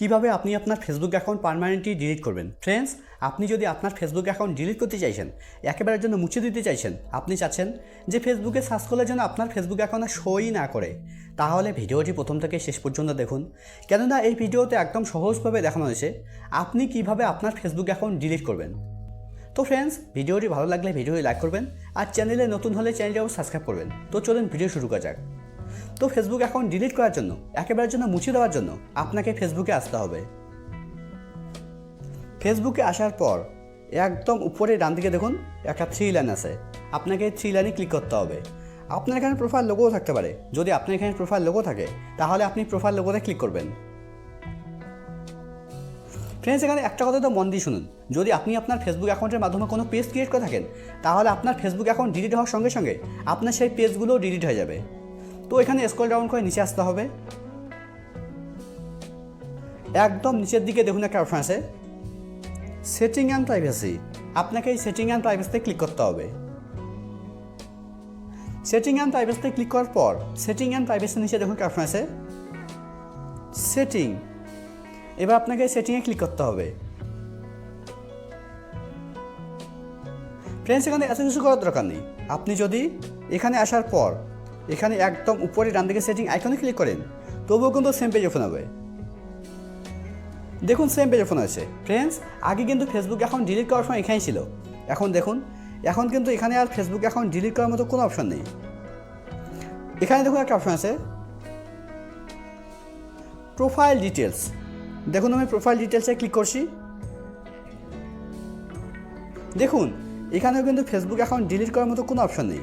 কীভাবে আপনি আপনার ফেসবুক অ্যাকাউন্ট পারমানেন্টলি ডিলিট করবেন? ফ্রেন্ডস আপনি যদি আপনার ফেসবুক অ্যাকাউন্ট ডিলিট করতে চাইছেন, একেবারের জন্য মুছে দিতে চাইছেন, আপনি চাচ্ছেন যে ফেসবুকে সার্চ করলে যেন আপনার ফেসবুক অ্যাকাউন্ট শোই না করে। তাহলে ভিডিওটি প্রথম থেকে শেষ পর্যন্ত দেখুন। কেননা এই ভিডিওতে একদম সহজভাবে দেখানো হয়েছে আপনি কীভাবে আপনার ফেসবুক অ্যাকাউন্ট ডিলিট করবেন। তো ফ্রেন্ডস ভিডিওটি ভালো লাগলে ভিডিওটি লাইক করবেন আর চ্যানেলে নতুন হলে চ্যানেলটাও সাবস্ক্রাইব করবেন। তো চলুন ভিডিও শুরু করা যাক। তো ফেসবুক অ্যাকাউন্ট ডিলিট করার জন্য, একেবারের জন্য মুছে দেওয়ার জন্য আপনাকে ফেসবুকে আসতে হবে। ফেসবুকে আসার পর একদম উপরে ডান দিকে দেখুন, একটা থ্রি লাইন আছে। আপনাকে থ্রি লাইনে ক্লিক করতে হবে। আপনার এখানে প্রোফাইল লোগোও থাকতে পারে। যদি আপনার এখানে প্রোফাইল লোগো থাকে, তাহলে আপনি প্রোফাইল লোগোতে ক্লিক করবেন। ফ্রেন্ডস এখানে একটা কথা তো মন দিয়ে শুনুন। যদি আপনি আপনার ফেসবুক অ্যাকাউন্টের মাধ্যমে কোনো পেজ ক্রিয়েট করে থাকেন, তাহলে আপনার ফেসবুক অ্যাকাউন্ট ডিলিট হওয়ার সঙ্গে সঙ্গে আপনার সেই পেজগুলোও ডিলিট হয়ে যাবে। তো এখানে স্ক্রল ডাউন করে নিচে আসতে হবে। একদম নিচের দিকে দেখুন একটা অপশন আছে। সেটিং অ্যান্ড প্রাইভেসি আপনাকে এই সেটিং অ্যান্ড প্রাইভেসিতে ক্লিক করতে হবে। সেটিং অ্যান্ড প্রাইভেসিতে ক্লিক করার পর সেটিং অ্যান্ড প্রাইভেসির নিচে দেখুন একটা অপশন আছে। সেটিং এবার আপনাকে সেটিংয়ে ক্লিক করতে হবে। ফ্রেন্ডস এখানে এত কিছু করার দরকার নেই। আপনি যদি এখানে আসার পর এখানে একদম উপরে ডান দিকে সেটিং আইকনে ক্লিক করেন। তবুও কিন্তু সেম পেজ ওপেন হবে। দেখুন সেম পেজ ওপেন হয়েছে ফ্রেন্ডস আগে কিন্তু ফেসবুক অ্যাকাউন্ট ডিলিট করার সময় এখানেই ছিল। এখন দেখুন, এখন কিন্তু এখানে আর ফেসবুক অ্যাকাউন্ট ডিলিট করার মতো কোনো অপশন নেই। এখানে দেখুন একটা অপশন আছে। প্রোফাইল ডিটেলস দেখুন আমি প্রোফাইল ডিটেলসে ক্লিক করছি। দেখুন, এখানেও কিন্তু ফেসবুক অ্যাকাউন্ট ডিলিট করার মতো কোনো অপশন নেই।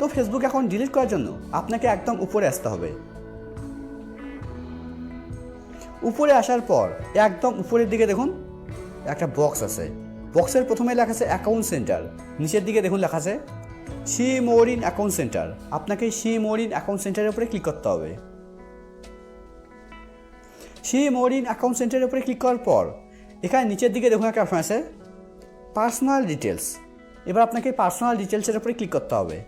তো ফেসবুক অ্যাকাউন্ট ডিলিট করার জন্য আপনাকে একদম উপরে আসতে হবে। উপরে আসার পর একদম উপরের দিকে দেখুন, একটা বক্স আছে। বক্সের প্রথমে লেখা আছে অ্যাকাউন্ট সেন্টার নিচের দিকে দেখুন লেখা আছে see more in account center আপনাকে সি মোরিন অ্যাকাউন্ট সেন্টারের উপরে ক্লিক করতে হবে। সি মোরিন অ্যাকাউন্ট সেন্টারের উপরে ক্লিক করার পর এখানে নিচের দিকে দেখুন একটা অপশন আছে পার্সোনাল ডিটেলস এবার আপনাকে পার্সোনাল ডিটেলসের উপরে ক্লিক করতে হবে।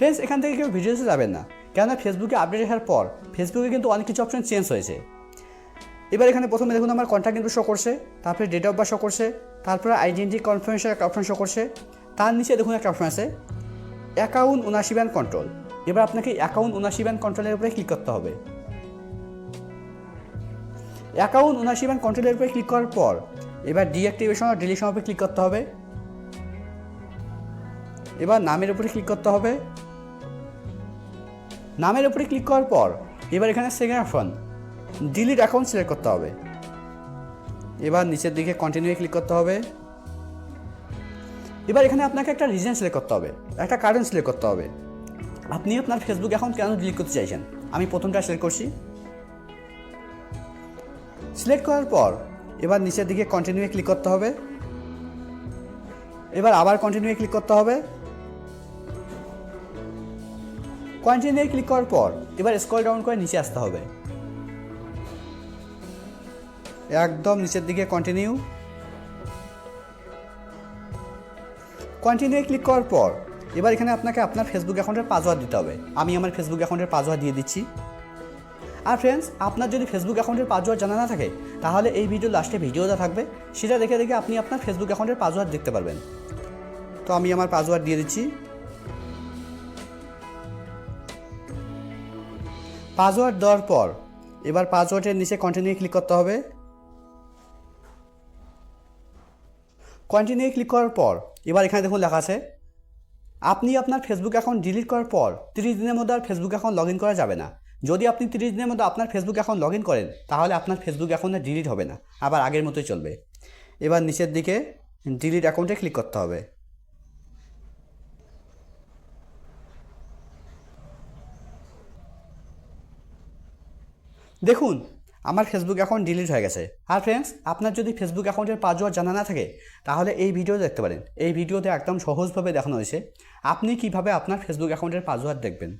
ফ্রেন্ডস এখান থেকে কেউ ভিডিওসে যাবেন না। কেননা ফেসবুকে আপডেট আসার পর ফেসবুকে কিন্তু অনেক কিছু অপশন চেঞ্জ হয়েছে। এবার এখানে প্রথমে দেখুন আমার কন্ট্যাক্ট কিন্তু শো করছে, তারপরে ডেট অফ বার্থ শো করছে, তারপরে আইডেন্টি কনফার্মেশন একটা অপশন শো করছে, তার নিচে দেখুন একটা অপশন আছে অ্যাকাউন্ট উনাশি ব্যান্ড কন্ট্রোল এবার আপনাকে অ্যাকাউন্ট উনাশি ব্যান্ড কন্ট্রোলের উপরে ক্লিক করতে হবে। অ্যাকাউন্ট উনাশি ব্যান্ড কন্ট্রোলের উপরে ক্লিক করার পর এবার ডিঅ্যাক্টিভেশন আর ডিলিশন উপরে ক্লিক করতে হবে। এবার নামের উপরে ক্লিক করতে হবে। নামের উপরে ক্লিক করার পর এবার এখানে second option delete account select করতে হবে। এবার নিচের দিকে কন্টিনিউ ক্লিক করতে হবে। এবার এখানে আপনাকে একটা রিজন সিলেক্ট করতে হবে, একটা কারণ সিলেক্ট করতে হবে। আপনি আপনার ফেসবুক অ্যাকাউন্ট কেন ডিলিট করতে চাইছেন? আমি প্রথমটা সিলেক্ট করছি। সিলেক্ট করার পর এবার নিচের দিকে কন্টিনিউ ক্লিক করতে হবে। এবার আবার কন্টিনিউ ক্লিক করতে হবে। কন্টিনিউ ক্লিক করার পর, এবার স্ক্রল ডাউন করে নিচে আসতে হবে। একদম নিচের দিকে কন্টিনিউ কন্টিনিউ ক্লিক করার পর, এবার এখানে আপনাকে আপনার ফেসবুক অ্যাকাউন্টের পাসওয়ার্ড দিতে হবে। আমি আমার ফেসবুক অ্যাকাউন্টের পাসওয়ার্ড দিয়ে দিচ্ছি। আর ফ্রেন্ডস আপনার যদি ফেসবুক অ্যাকাউন্টের পাসওয়ার্ড জানা না থাকে, তাহলে এই ভিডিও লাস্টে ভিডিওটা থাকবে। সেটা দেখে দেখে আপনি আপনার ফেসবুক অ্যাকাউন্টের পাসওয়ার্ড দেখতে পারবেন। তো আমি আমার পাসওয়ার্ড দিয়ে দিচ্ছি। পাসওয়ার্ড দেওয়ার পর, এবার পাসওয়ার্ডের নিচে কন্টিনিউ ক্লিক করতে হবে। কন্টিনিউ ক্লিক করার পর, এবার এখানে দেখুন লেখা আছে, আপনি আপনার ফেসবুক অ্যাকাউন্ট ডিলিট করার পর তিরিশ দিনের মধ্যে আর ফেসবুক অ্যাকাউন্ট লগ করা যাবে না। যদি আপনি তিরিশ দিনের মধ্যে আপনার ফেসবুক অ্যাকাউন্ট লগ করেন, তাহলে আপনার ফেসবুক অ্যাকাউন্ট ডিলিট হবে না, আবার আগের মতোই চলবে। এবার নিচের দিকে ডিলিট অ্যাকাউন্টে ক্লিক করতে হবে। দেখুন, আমার ফেসবুক অ্যাকাউন্ট ডিলিট হয়ে গেছে। আর ফ্রেন্ডস আপনার যদি ফেসবুক অ্যাকাউন্টের পাসওয়ার্ড জানা না থাকে, তাহলে এই ভিডিও দেখতে পারেন। এই ভিডিওতে একদম সহজভাবে দেখানো হয়েছে। আপনি কীভাবে আপনার ফেসবুক অ্যাকাউন্টের পাসওয়ার্ড দেখবেন?